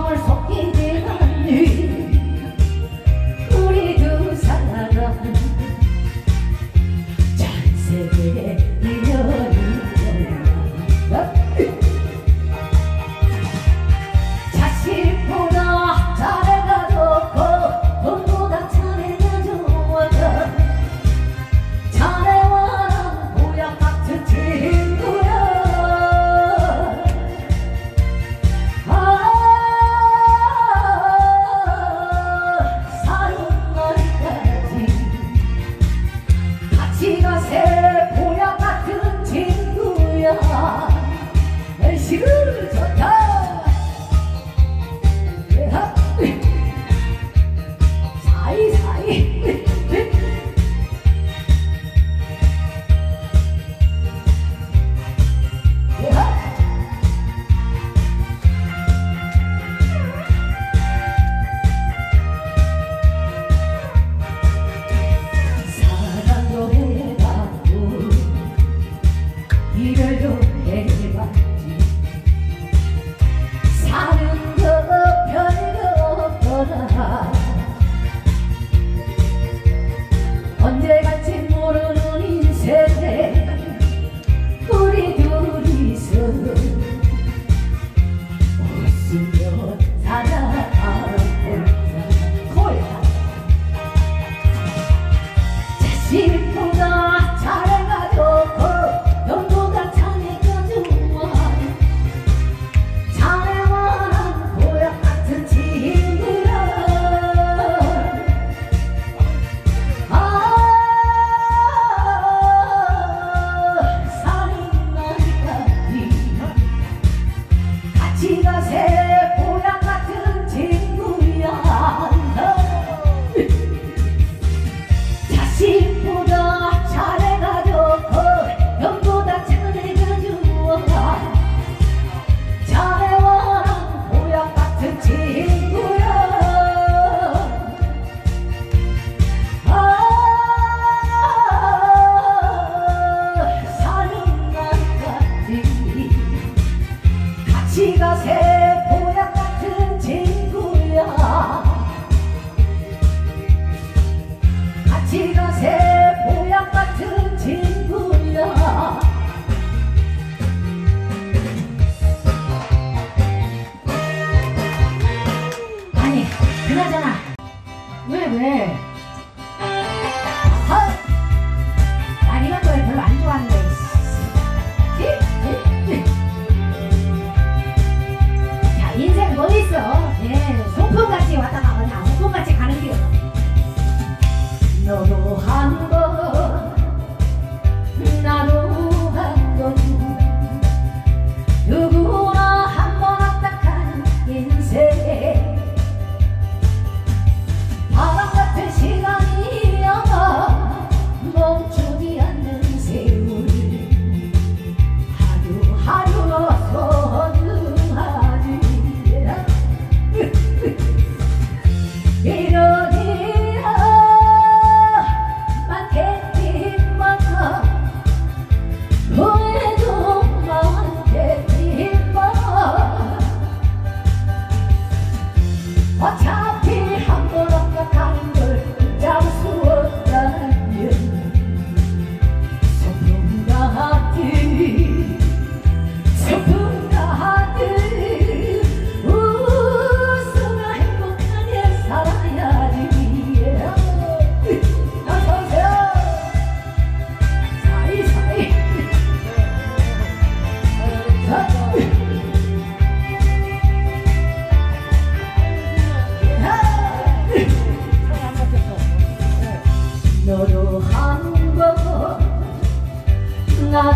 마음을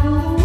Oh.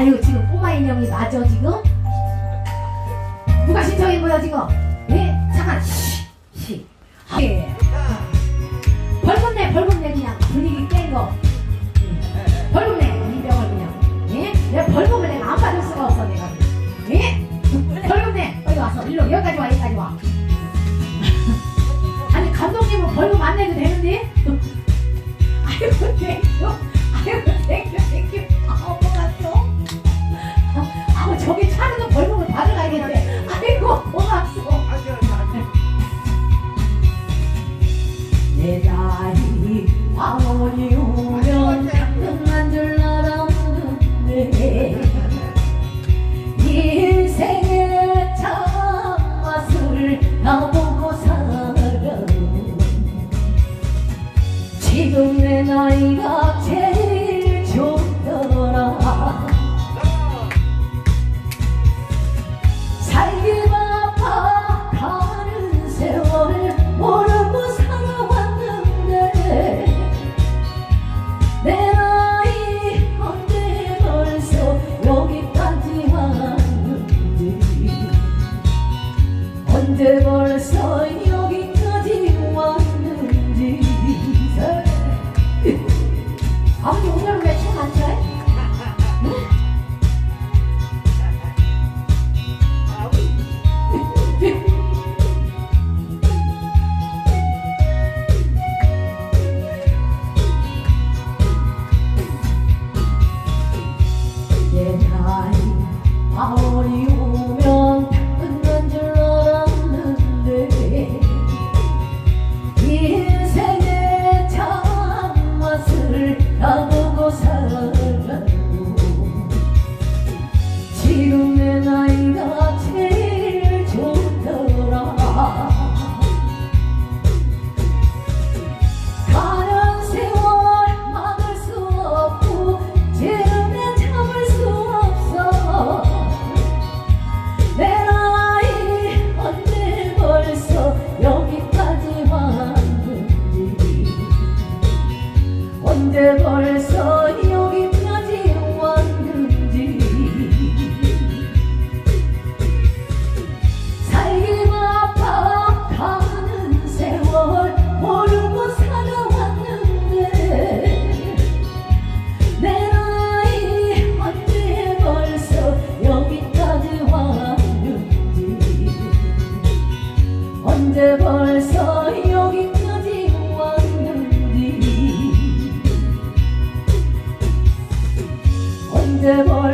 아유 지금 꼬마 인형이 맞아 지금? 누가 신청인 거야 지금? 예? 잠깐 쉬! 쉬! 아, 예. 벌금내 벌금내 그냥 분위기 깬 거. 예. 벌금내 이 병을 그냥. 예? 내 벌금을 내가 안 받을 수가 없어 내가. 예? 벌금내 빨리 와서 일로 여기까지 와 여기까지 와. 아니 감독님은 벌금 안 내도 되는데? 아유 근데 아유 Yeah.